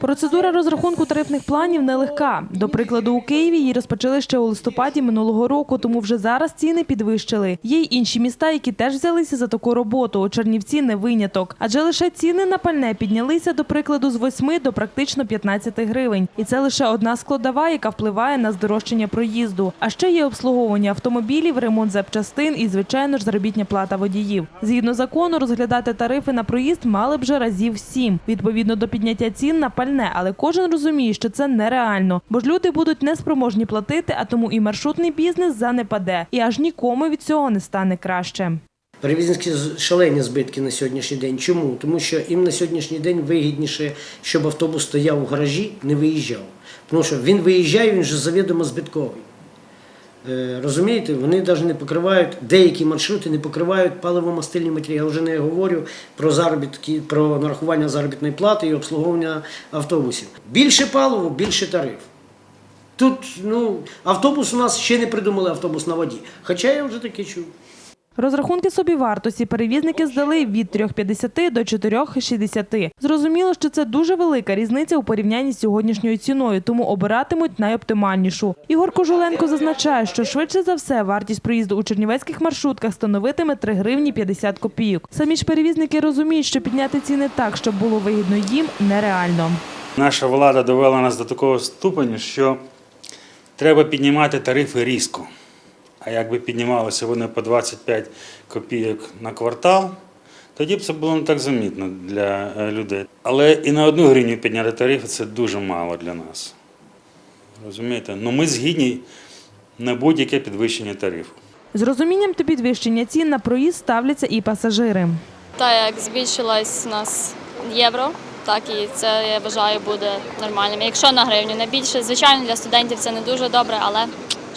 Процедура розрахунку тарифних планів нелегка. До прикладу, у Києві її розпочали ще у листопаді минулого року, тому вже зараз ціни підвищили. Є й інші міста, які теж взялися за таку роботу. У Чернівці не виняток. Адже лише ціни на пальне піднялися, до прикладу, з 8 до практично 15 гривень. І це лише одна складова, яка впливає на здорожчання проїзду. А ще є обслуговування автомобілів, ремонт запчастин і, звичайно ж, заробітня плата водіїв. Згідно закону, розглядати тарифи на проїзд мали б вже разів сім. Відповідно до підняття цін на пальне, але кожен розуміє, що це нереально, бо ж люди будуть неспроможні платити, а тому і маршрутний бізнес занепаде, і аж нікому від цього не стане краще. Перевізницькі шалені збитки на сьогоднішній день. Чому? Тому що їм на сьогоднішній день вигідніше, щоб автобус стояв у гаражі, не виїжджав. Тому що він виїжджає, він вже завідомо збитковий. Е, Розумієте, вони навіть не покривають, деякі маршрути не покривають паливо-мастильні матеріали. Я вже не говорю про заробітки, про нарахування заробітної плати і обслуговування автобусів. Більше паливо, більше тариф. Тут ну, автобус у нас ще не придумали автобус на воді. Хоча я вже таке чув. Розрахунки собівартості перевізники здали від 3,50 до 4,60. Зрозуміло, що це дуже велика різниця у порівнянні з сьогоднішньою ціною, тому обиратимуть найоптимальнішу. Ігор Кожуленко зазначає, що швидше за все вартість проїзду у чернівецьких маршрутках становитиме 3 гривні 50 копійок. Самі ж перевізники розуміють, що підняти ціни так, щоб було вигідно їм, нереально. Наша влада довела нас до такого ступеню, що треба піднімати тарифи різко. А якби піднімалися вони по 25 копійок на квартал, тоді б це було не так замітно для е, людей. Але і на одну гривню підняти тарифи це дуже мало для нас. Розумієте? Ну ми згідні на будь-яке підвищення тарифу. З розумінням та підвищення цін на проїзд ставляться і пасажири. Та як збільшилась у нас євро, так і це я вважаю буде нормальним. Якщо на гривню не більше, звичайно, для студентів це не дуже добре, але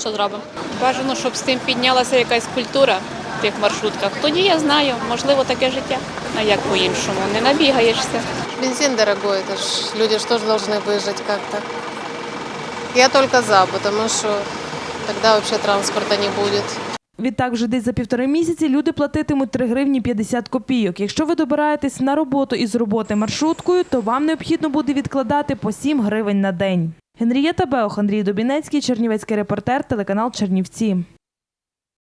що зробимо? Бажано, щоб з тим піднялася якась культура в тих маршрутках. Тоді я знаю, можливо, таке життя. А як по-іншому? Не набігаєшся. Бензин дорогой, это ж люди же тоже должны выжить как-то. Я только за, потому что тогда вообще транспорта не будет. Відтак, вже десь за півтори місяці люди платитимуть 3 гривні 50 копійок. Якщо ви добираєтесь на роботу із роботи маршруткою, то вам необхідно буде відкладати по 7 гривень на день. Генрієта Беох, Андрій Дубінецький, Чернівецький репортер, телеканал Чернівці.